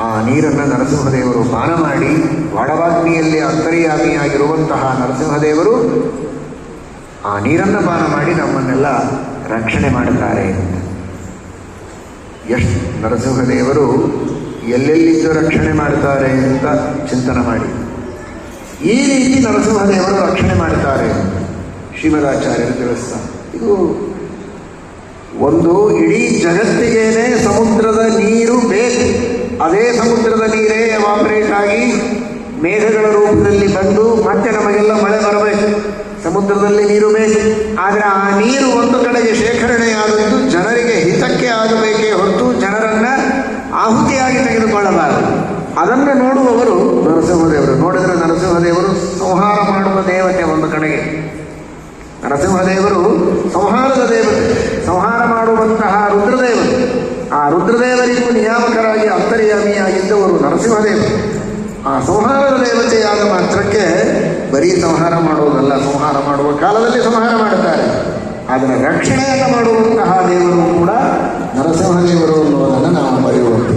ಆ ನೀರನ್ನು ನರಸಿಂಹದೇವರು ಪಾನ ಮಾಡಿ ವಡವಾಗ್ನಿಯಲ್ಲಿ ಅಂತರ್ಯಾಮಿಯಾಗಿರುವಂತಹ ನರಸಿಂಹದೇವರು ಆ ನೀರನ್ನು ಪಾನ ಮಾಡಿ ನಮ್ಮನ್ನೆಲ್ಲ ರಕ್ಷಣೆ ಮಾಡುತ್ತಾರೆ. ಎಷ್ಟು ನರಸಿಂಹದೇವರು ಎಲ್ಲೆಲ್ಲಿದ್ದು ರಕ್ಷಣೆ ಮಾಡುತ್ತಾರೆ ಅಂತ ಚಿಂತನೆ ಮಾಡಿ. ಈ ರೀತಿ ನರಸಿಂಹದೇವರು ರಕ್ಷಣೆ ಮಾಡುತ್ತಾರೆ. ಶ್ರೀಮದಾಚಾರ್ಯರು ತಿಳಿಸ್ತಾರೆ ಇದು ಒಂದು ಇಡೀ ಜಗತ್ತಿಗೇನೆ ಸಮುದ್ರದ ನೀರು ಬೇಕು ಅದೇ ಸಮುದ್ರದ ನೀರೇ ಆಗಿ ಮೇಘಗಳ ರೂಪದಲ್ಲಿ ಬಂದು ಮತ್ತೆ ನಮಗೆಲ್ಲ ಮಳೆ ಬರಬೇಕು. ಸಮುದ್ರದಲ್ಲಿ ನೀರು ಬೇಕು ಆದರೆ ಆ ನೀರು ಒಂದು ಕಡೆಗೆ ಶೇಖರಣೆಯಾದದ್ದು ಜನರಿಗೆ ಹಿತಕ್ಕೆ ಆಗಬೇಕೇ ಹೊರತು ಜನರನ್ನ ಆಹುತಿಯಾಗಿ ತೆಗೆದುಕೊಳ್ಳಬಾರದು. ಅದನ್ನು ನೋಡುವವರು ನರಸಿಂಹದೇವರು. ನೋಡಿದರೆ ನರಸಿಂಹದೇವರು ಸಂಹಾರ ಮಾಡುವ ದೇವತೆ ಒಂದು ಕಡೆಗೆ. ನರಸಿಂಹದೇವರು ಸಂಹಾರದ ದೇವತೆ. ಸಂಹಾರ ಮಾಡುವಂತಹ ರುದ್ರದೇವರು. ಆ ರುದ್ರದೇವರಿಗೂ ನಿಯಾಮಕರಾಗಿ ಅಂತರ್ಯಾಮಿಯಾಗಿದ್ದವರು ನರಸಿಂಹದೇವರು. ಆ ಸಂಹಾರದ ದೇವತೆಯಾದ ಮಾತ್ರಕ್ಕೆ ಬರೀ ಸಂಹಾರ ಮಾಡುವುದಲ್ಲ, ಸಂಹಾರ ಮಾಡುವ ಕಾಲದಲ್ಲಿ ಸಂಹಾರ ಮಾಡುತ್ತಾರೆ. ಆದರೆ ರಕ್ಷಣೆಯನ್ನು ಮಾಡುವಂತಹ ದೇವರು ಕೂಡ ನರಸಿಂಹದೇವರು ಅನ್ನುವುದನ್ನು ನಾವು ಬರೆಯುವಂತೆ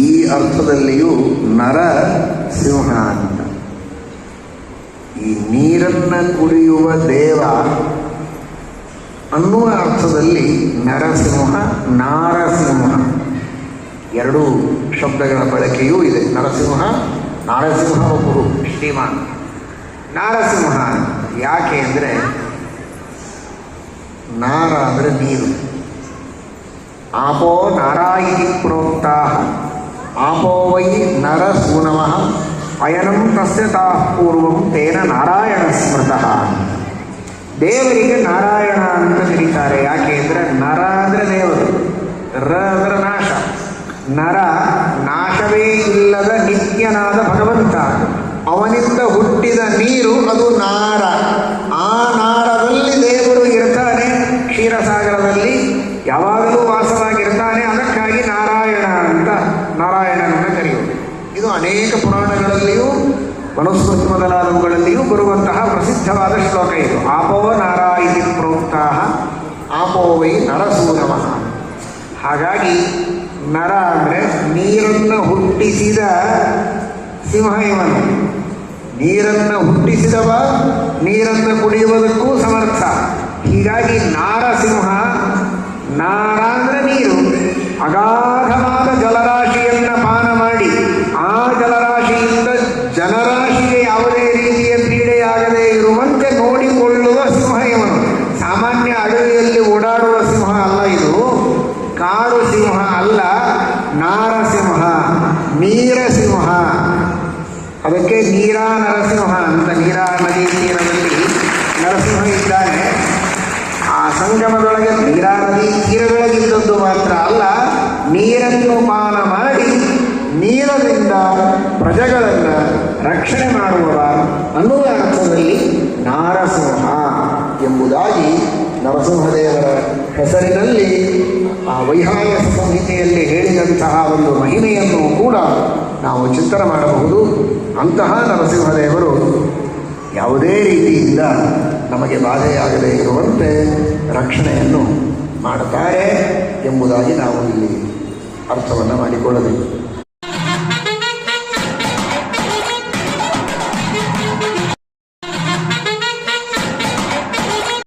ಈ ಅರ್ಥದಲ್ಲಿಯೂ ನರ ಸಿಂಹ ಅಂತ. ಈ ನೀರನ್ನ ಕುಡಿಯುವ ದೇವ ಅನ್ನುವ ಅರ್ಥದಲ್ಲಿ ನರಸಿಂಹ, ನಾರಸಿಂಹ. ಎರಡೂ ಶಬ್ದಗಳ ಬಳಕೆಯೂ ಇದೆ. ನರಸಿಂಹ, ನಾರಸಿಂಹ ಒಬ್ಬರು ಶ್ರೀಮಾನ್. ನಾರಸಿಂಹ ಯಾಕೆ ಅಂದರೆ ನಾರ ಅಂದರೆ ನೀರು. ಆಪೋ ನಾರಾಯಿತಿ ಪ್ರೋಕ್ತಾ ಆಪೋ ವೈ ನರ ಅಯನಂ ತಸ್ಯ ತಾಃ ಪೂರ್ವಂ ತೇನ ನಾರಾಯಣ ಸ್ಮೃತಃ. ದೇವರಿಗೆ ನಾರಾಯಣ ಅಂತ ಕರೀತಾರೆ. ಯಾಕೆ ಅಂದರೆ ನರ ಅಂದರೆ ದೇವರು ರ ಅಂದರೆ ನಾಶ ನರ ನಾಶವೇ ಇಲ್ಲದ ನಿತ್ಯನಾದ ಭಗವಂತ ಅವನಿಂದ ಹುಟ್ಟಿದ ನೀರು ಅದು ನಾರ. ಆ ನಾರದಲ್ಲಿ ದೇವರು ಇರ್ತಾನೆ, ಕ್ಷೀರಸಾಗರದಲ್ಲಿ ಯಾವಾಗಲೂ ವಾಸವಾಗಿರ್ತಾನೆ. ಅದಕ್ಕಾಗಿ ನಾರಾಯಣ ಅಂತ ನಾರಾಯಣನನ್ನು ಕರೆಯುವುದು ಇದು ಅನೇಕ ಪುರಾಣಗಳಲ್ಲಿಯೂ ಮನುಸ್ಮೃತಿ ಮೊದಲಾದವುಗಳಲ್ಲಿಯೂ ಬರುವಂತಹ ಪ್ರಸಿದ್ಧವಾದ ಶ್ಲೋಕ ಇದು. ಆಪೋ ನಾರಾಯಿತಿ ಪ್ರೋಕ್ತಾ ಆಪೋ ವೈ ನರಸೂರವ. ಹಾಗಾಗಿ ನರ ಅಂದರೆ ನೀರನ್ನು ಹುಟ್ಟಿಸಿದ ಸಿಂಹ ಇವನು ನೀರನ್ನು ಹುಟ್ಟಿಸಿದವ, ನೀರನ್ನು ಕುಡಿಯುವುದಕ್ಕೂ ಸಮರ್ಥ. ಹೀಗಾಗಿ ನಾರಸಿಂಹ ನಾರ ಅಂದರೆ ನೀರು, ಅಗಾಧವಾದ ಜಲರಾಶಿಯನ್ನು ಪಾನ ಮಾಡಿ, ಆ ಜಲರಾಶಿಯಿಂದ ಜನರಾಶಿಗೆ ಯಾವುದೇ ರೀತಿಯ ಕ್ರೀಡೆಯಾಗದೇ ಇರುವಂತೆ ನೋಡಿಕೊಳ್ಳುವ ಸಿಂಹ ಇವನು ಸಾಮಾನ್ಯ ಅಡವಿಯಲ್ಲಿ ಓಡಾಡುವ ಸಿಂಹ ಅಲ್ಲ ಇದು ಕಾಡು ಸಿಂಹ ಅಲ್ಲ ನಾರಸಿಂಹ ನೀರಸಿಂಹ. ಅದಕ್ಕೆ ನೀರಾ ನರಸಿಂಹ ಅಂತ ನೀರಾ ನದಿ ತೀರದಲ್ಲಿ ನರಸಿಂಹ ಇದ್ದಾನೆ. ಆ ಸಂಗಮದೊಳಗೆ ನೀರಾ ನದಿ ತೀರದೊಳಗಿದ್ದದ್ದು ಮಾತ್ರ ಅಲ್ಲ, ನೀರನ್ನು ಪಾನ ಮಾಡಿ ನೀರದಿಂದ ಪ್ರಜೆಗಳನ್ನು ರಕ್ಷಣೆ ಮಾಡುವವ ಅನ್ನುವ ಅರ್ಥದಲ್ಲಿ ನಾರಸಿಂಹ ಎಂಬುದಾಗಿ ನರಸಿಂಹದೇವರ ಹೆಸರಿನಲ್ಲಿ ಆ ವೈಹಾಯ ಸಂಹಿತೆಯಲ್ಲಿ ಹೇಳಿದಂತಹ ಒಂದು ಮಹಿಮೆಯನ್ನು ಕೂಡ ನಾವು ಚಿಂತನೆ ಮಾಡಬಹುದು. ಅಂತಹ ನರಸಿಂಹದೇವರು ಯಾವುದೇ ರೀತಿಯಿಂದ ನಮಗೆ ಬಾಧೆಯಾಗದೇ ಇರುವಂತೆ ರಕ್ಷಣೆಯನ್ನು ಮಾಡುತ್ತಾರೆ ಎಂಬುದಾಗಿ ನಾವು ಇಲ್ಲಿ ಅರ್ಥವನ್ನು ಮಾಡಿಕೊಳ್ಳಬೇಕು.